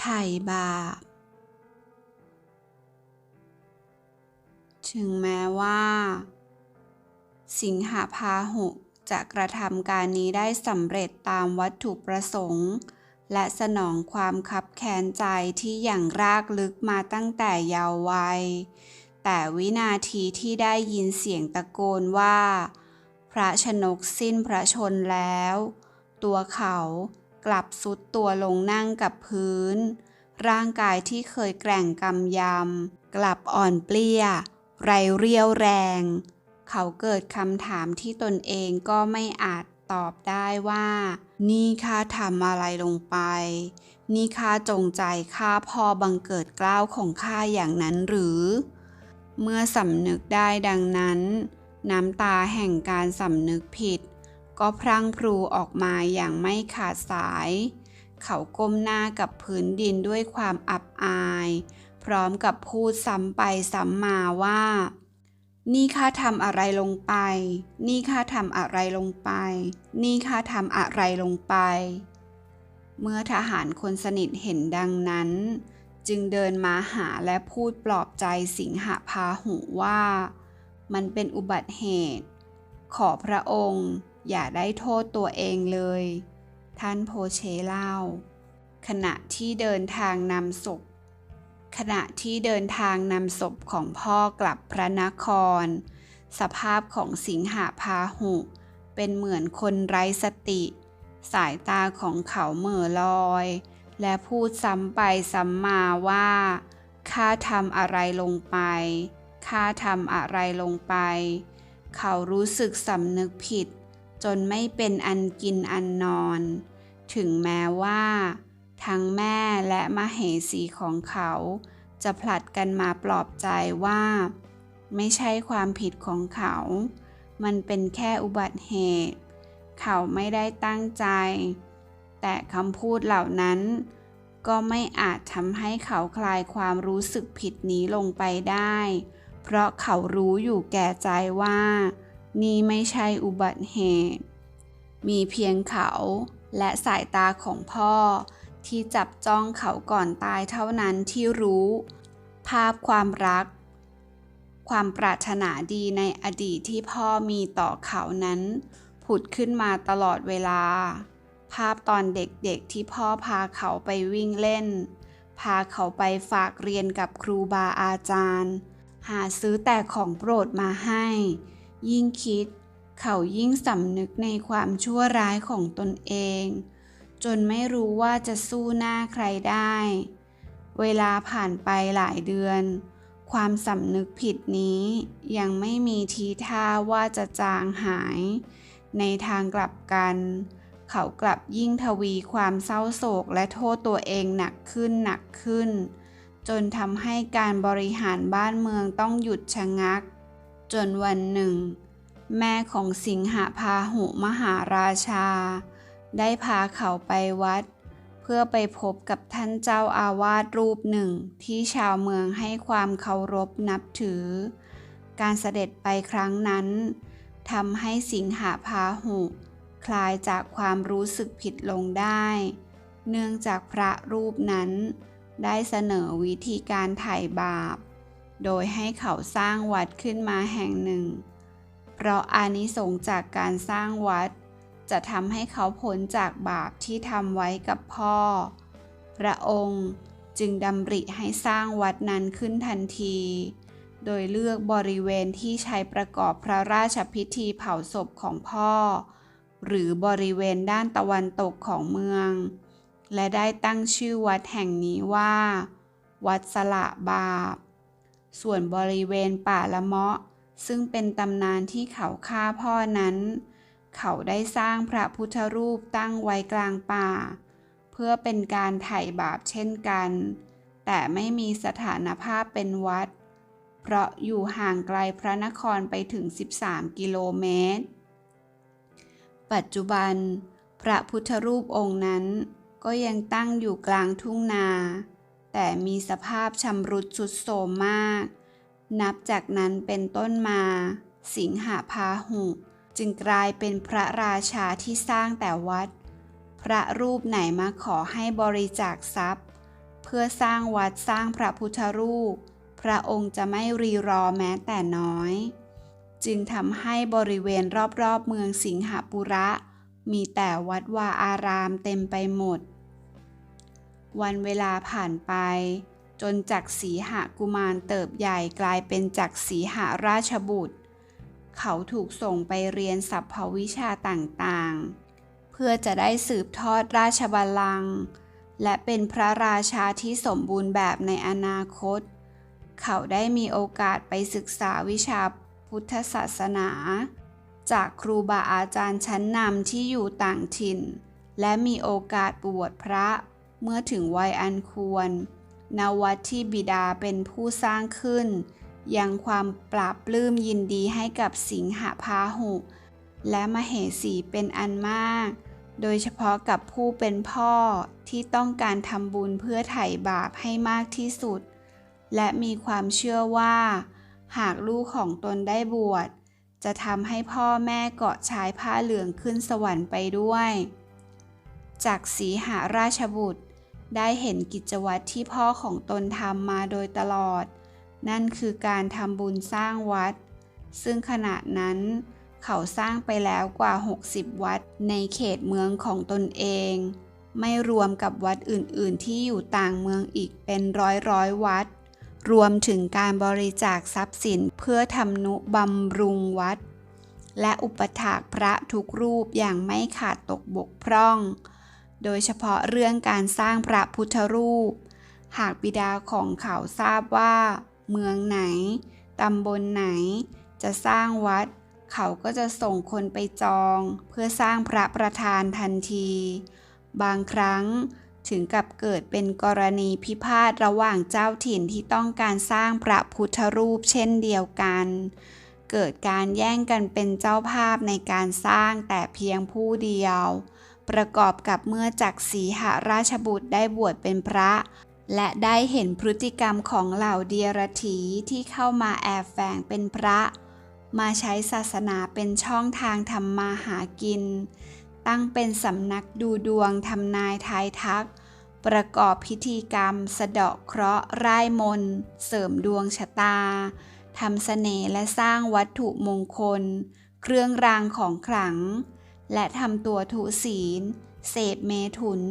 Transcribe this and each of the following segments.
ไถ่บาป ถึงแม้ว่า สิงหาพาหุจะกระทำการนี้ได้สำเร็จตามวัตถุประสงค์ และสนองความคับแค้นใจที่อย่างรากลึกมาตั้งแต่เยาว์วัย แต่วินาทีที่ได้ยินเสียงตะโกนว่า พระชนกสิ้นพระชนแล้ว ตัวเขา กลับสุดตัวลงนั่งกับพื้น ร่างกายที่เคยแกร่งกำยำ กลับอ่อนเปลี้ย ไรเรียวแรง เขาเกิดคำถามที่ตนเองก็ไม่อาจตอบได้ว่า นี่ข้าทำอะไรลงไป นี่ข้าจงใจฆ่าพ่อบังเกิดกล้าวของข้าอย่างนั้นหรือ เมื่อสำนึกได้ดังนั้น น้ำตาแห่งการสำนึกผิด ก็พรั่งพรูออกมาอย่างไม่ขาดสาย เขาก้มหน้ากับพื้นดินด้วยความอับอาย พร้อมกับพูดซ้ำไปซ้ำมาว่า นี่ข้าทำอะไรลงไป นี่ข้าทำอะไรลงไป นี่ข้าทำอะไรลงไป เมื่อทหารคนสนิทเห็นดังนั้น จึงเดินมาหาและพูดปลอบใจสิงหาพาหุว่า มันเป็นอุบัติเหตุ ขอพระองค์ อย่าได้โทษตัวเองเลย ท่านโพเชเล่า ขณะที่เดินทางนำศพ ขณะที่เดินทางนำศพของพ่อกลับพระนคร สภาพของสิงหาพาหุ เป็นเหมือนคนไร้สติ สายตาของเขาเหม่อลอย และพูดซ้ำไปซ้ำมาว่าข้าทำอะไรลงไป ข้าทำอะไรลงไป เขารู้สึกสำนึกผิด จนไม่เป็นอันกินอันนอน ถึงแม้ว่า ทั้งแม่และมเหสีของเขา จะผลัดกันมาปลอบใจว่า ไม่ใช่ความผิดของเขา มันเป็นแค่อุบัติเหตุ เขาไม่ได้ตั้งใจ แต่คำพูดเหล่านั้น ก็ไม่อาจทำให้เขาคลายความรู้สึกผิดนี้ลงไปได้ เพราะเขารู้อยู่แก่ใจว่า นี่ไม่ใช่อุบัติเหตุ มีเพียงเขาและสายตาของพ่อที่จับจ้องเขาก่อนตายเท่านั้นที่รู้ ภาพความรัก ความปรารถนาดีในอดีตที่พ่อมีต่อเขานั้น ผุดขึ้นมาตลอดเวลา ภาพตอนเด็กๆที่พ่อพาเขาไปวิ่งเล่น พาเขาไปฝากเรียนกับครูบาอาจารย์ หาซื้อแต่ของโปรดมาให้ ยิ่งคิด เขายิ่งสำนึกในความชั่วร้ายของตนเอง จนไม่รู้ว่าจะสู้หน้าใครได้ เวลาผ่านไปหลายเดือน ความสำนึกผิดนี้ยังไม่มีทีท่าว่าจะจางหาย ในทางกลับกัน เขากลับยิ่งทวีความเศร้าโศกและโทษตัวเองหนักขึ้นหนักขึ้นจนทำให้การบริหารบ้านเมืองต้องหยุดชะงัก จนวันหนึ่ง แม่ของสิงหาพาหุมหาราชา ได้พาเขาไปวัด เพื่อไปพบกับท่านเจ้าอาวาสรูปหนึ่งที่ชาวเมืองให้ความเคารพนับถือ การเสด็จไปครั้งนั้นทำให้สิงหาพาหุคลายจากความรู้สึกผิดลงได้ เนื่องจากพระรูปนั้น ได้เสนอวิธีการไถ่บาป โดยให้เขาสร้างวัดขึ้นมาแห่งหนึ่ง เพราะอานิสงส์จากการสร้างวัด จะทำให้เขาพ้นจากบาปที่ทำไว้กับพ่อ พระองค์จึงดำริให้สร้างวัดนั้นขึ้นทันที โดยเลือกบริเวณที่ใช้ประกอบพระราชพิธีเผาศพของพ่อ หรือบริเวณด้านตะวันตกของเมือง และได้ตั้งชื่อวัดแห่งนี้ว่า วัดสละบาป ส่วนบริเวณป่าละเมาะ ซึ่งเป็นตำนานที่เขาฆ่าพ่อนั้น เขาได้สร้างพระพุทธรูปตั้งไว้กลางป่า เพื่อเป็นการไถ่บาปเช่นกัน แต่ไม่มีสถานภาพเป็นวัด เพราะอยู่ห่างไกลพระนครไปถึง 13 กิโลเมตร ปัจจุบัน พระพุทธรูปองค์นั้นก็ยังตั้งอยู่กลางทุ่งนา แต่มีสภาพชำรุดทรุดโทรมมาก นับจากนั้นเป็นต้นมา สิงหาพาหุ จึงกลายเป็นพระราชาที่สร้างแต่วัด พระรูปไหนมาขอให้บริจาคทรัพย์ เพื่อสร้างวัดสร้างพระพุทธรูป พระองค์จะไม่รีรอแม้แต่น้อย จึงทำให้บริเวณรอบๆเมืองสิงหปุระ มีแต่วัดวาอารามเต็มไปหมด วันเวลาผ่านไป จนจักรสีหกุมารเติบใหญ่กลายเป็นจักรสีหราชบุตร เขาถูกส่งไปเรียนสัพพวิชาต่างๆ เพื่อจะได้สืบทอดราชบัลลังก์และเป็นพระราชาที่สมบูรณ์แบบในอนาคต เขาได้มีโอกาสไปศึกษาวิชาพุทธศาสนา จากครูบาอาจารย์ชั้นนำที่อยู่ต่างถิ่น และมีโอกาสบวชพระ เมื่อถึงวัยอันควรณวัดที่บิดาเป็นผู้สร้างขึ้น ยังความปราบปลื้มยินดีให้กับสิงหพาหุ และมเหสีเป็นอันมาก โดยเฉพาะกับผู้เป็นพ่อที่ต้องการทำบุญเพื่อไถ่บาปให้มากที่สุด และมีความเชื่อว่า หากลูกของตนได้บวช จะทำให้พ่อแม่เกาะชายผ้าเหลืองขึ้นสวรรค์ไปด้วย จากสีหาราชบุตร ได้เห็นกิจวัตรที่พ่อของตนทำมาโดยตลอด นั่นคือการทำบุญสร้างวัด ซึ่งขณะนั้นเขาสร้างไปแล้วกว่า 60 วัดในเขตเมืองของตนเอง ไม่รวมกับวัดอื่นๆ ที่อยู่ต่างเมืองอีกเป็นร้อยร้อยวัด รวมถึงการบริจาคทรัพย์สินเพื่อทำนุบำรุงวัด และอุปถากพระทุกรูปอย่างไม่ขาดตกบกพร่อง โดยเฉพาะเรื่องการสร้างพระพุทธรูป หากบิดาของเขาทราบว่า เมืองไหน ตำบลไหน จะสร้างวัด เขาก็จะส่งคนไปจองเพื่อสร้างพระประธานทันที บางครั้งถึงกับเกิดเป็นกรณีพิพาทระหว่างเจ้าถิ่นที่ต้องการสร้างพระพุทธรูปเช่นเดียวกัน เกิดการแย่งกันเป็นเจ้าภาพในการสร้างแต่เพียงผู้เดียว ประกอบกับเมื่อจักสีหราชบุตรได้บวชเป็นพระ และได้เห็นพฤติกรรมของเหล่าเดียรถีที่เข้ามาแอบแฝงเป็นพระ มาใช้ศาสนาเป็นช่องทางทำมาหากิน ตั้งเป็นสำนักดูดวงทำนายทายทัก ประกอบพิธีกรรม สะเดาะเคราะห์ร่ายมนเสริมดวงชะตาทำเสน่ห์และสร้างวัตถุมงคล เครื่องรางของขลัง และทำตัวทุศีล เสพเมถุน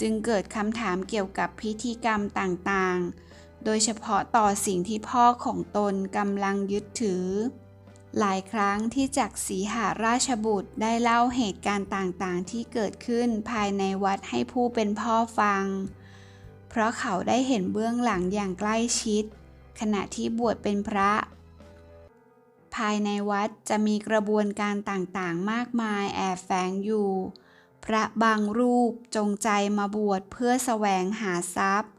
จึงเกิดคำถามเกี่ยวกับพิธีกรรมต่างๆ โดยเฉพาะต่อสิ่งที่พ่อของตนกำลังยึดถือ หลายครั้งที่จักสีหาราชบุตรได้เล่าเหตุการณ์ต่างๆ ที่เกิดขึ้นภายในวัดให้ผู้เป็นพ่อฟัง เพราะเขาได้เห็นเบื้องหลังอย่างใกล้ชิด ขณะที่บวชเป็นพระ ภายในวัดจะมีกระบวนการต่างๆ มากมายแอบแฝงอยู่ พระบางรูปจงใจมาบวชเพื่อแสวงหาทรัพย์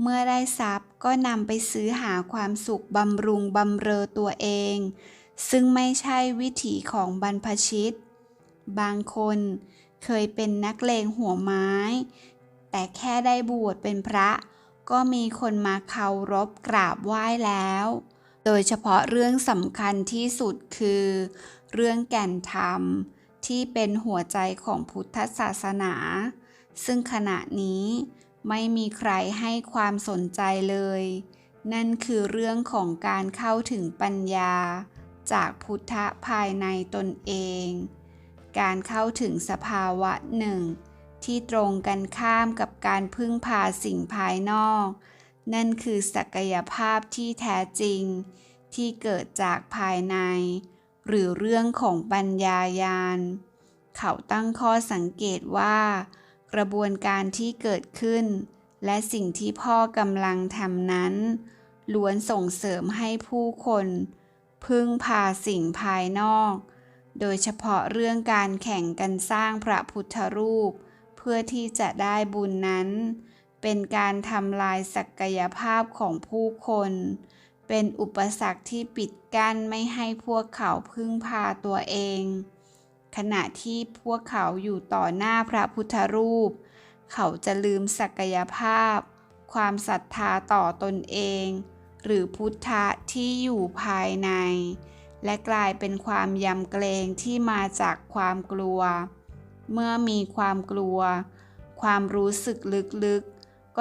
เมื่อได้ทรัพย์ก็นำไปซื้อหาความสุขบำรุงบำเรอตัวเอง ซึ่งไม่ใช่วิถีของบรรพชิต บางคนเคยเป็นนักเลงหัวไม้ แต่แค่ได้บวชเป็นพระ ก็มีคนมาเคารพกราบไหว้แล้ว โดยเฉพาะเรื่องสำคัญที่สุดคือ เรื่องแก่นธรรมที่เป็นหัวใจของพุทธศาสนา ซึ่งขณะนี้ไม่มีใครให้ความสนใจเลย นั่นคือเรื่องของการเข้าถึงปัญญา จากพุทธภายในตนเอง การเข้าถึงสภาวะหนึ่ง ที่ตรงกันข้ามกับการพึ่งพาสิ่งภายนอก นั่นคือศักยภาพที่แท้จริง ที่เกิดจากภายใน หรือเรื่องของปัญญายาณ เขาตั้งข้อสังเกตว่า กระบวนการที่เกิดขึ้น และสิ่งที่พ่อกำลังทำนั้น ล้วนส่งเสริมให้ผู้คน พึ่งพาสิ่งภายนอก โดยเฉพาะเรื่องการแข่งกันสร้างพระพุทธรูป เพื่อที่จะได้บุญนั้น เป็นการทำลายศักยภาพของผู้คน เป็นอุปสรรคที่ปิดกั้นไม่ให้พวกเขาพึ่งพาตัวเอง ขณะที่พวกเขาอยู่ต่อหน้าพระพุทธรูป เขาจะลืมศักยภาพ ความศรัทธาต่อตนเอง หรือพุทธะที่อยู่ภายใน และกลายเป็นความยำเกรงที่มาจากความกลัว เมื่อมีความกลัว ความรู้สึกลึก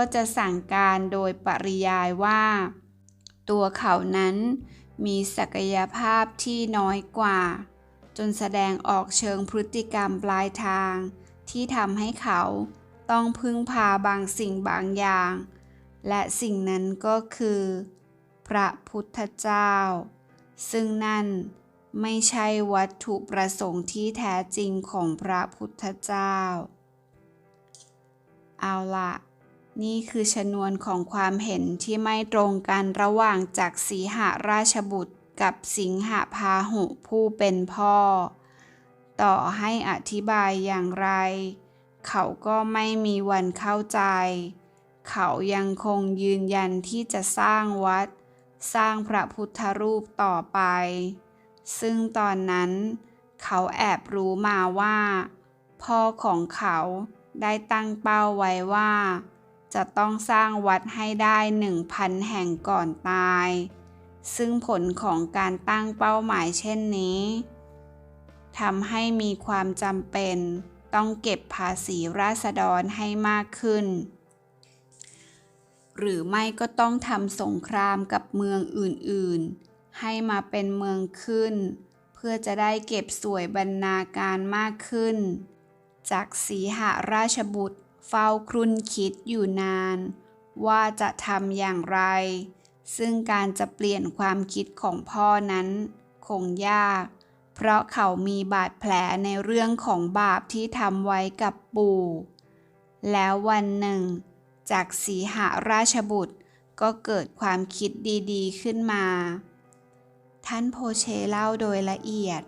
ก็จะสั่งการโดยปริยายว่า ตัวเขานั้นมีศักยภาพที่น้อยกว่า จนแสดงออกเชิงพฤติกรรมปลายทาง ที่ทำให้เขาต้องพึ่งพาบางสิ่งบางอย่าง และสิ่งนั้นก็คือ พระพุทธเจ้า ซึ่งนั่นไม่ใช่วัตถุประสงค์ที่แท้จริงของพระพุทธเจ้า เอาละ นี่คือชนวนของความเห็นที่ไม่ตรงกันระหว่างจากสีหราชบุตรกับสิงหพาหุผู้เป็นพ่อ ต่อให้อธิบายอย่างไร เขาก็ไม่มีวันเข้าใจ เขายังคงยืนยันที่จะสร้างวัด สร้างพระพุทธรูปต่อไป ซึ่งตอนนั้นเขาแอบรู้มาว่า พ่อของเขาได้ตั้งเป้าไว้ว่า จะต้องสร้างวัดให้ได้หนึ่งพันแห่งก่อนตาย ซึ่งผลของการตั้งเป้าหมายเช่นนี้ทำให้มีความจำเป็น ต้องเก็บภาษีราษฎรให้มากขึ้น หรือไม่ก็ต้องทำสงครามกับเมืองอื่นๆ ให้มาเป็นเมืองขึ้น เพื่อจะได้เก็บสวยบรรณาการมากขึ้น จากสีหราชบุตร เฝ้าครุ่นคิดอยู่นาน ว่าจะทำอย่างไร ซึ่งการจะเปลี่ยนความคิดของพ่อนั้น คงยาก เพราะเขามีบาดแผลในเรื่องของบาปที่ทำไว้กับปู่ แล้ววันหนึ่ง จากสีหราชบุตรก็เกิดความคิดดีๆขึ้นมา ท่านโพเชเล่าโดยละเอียด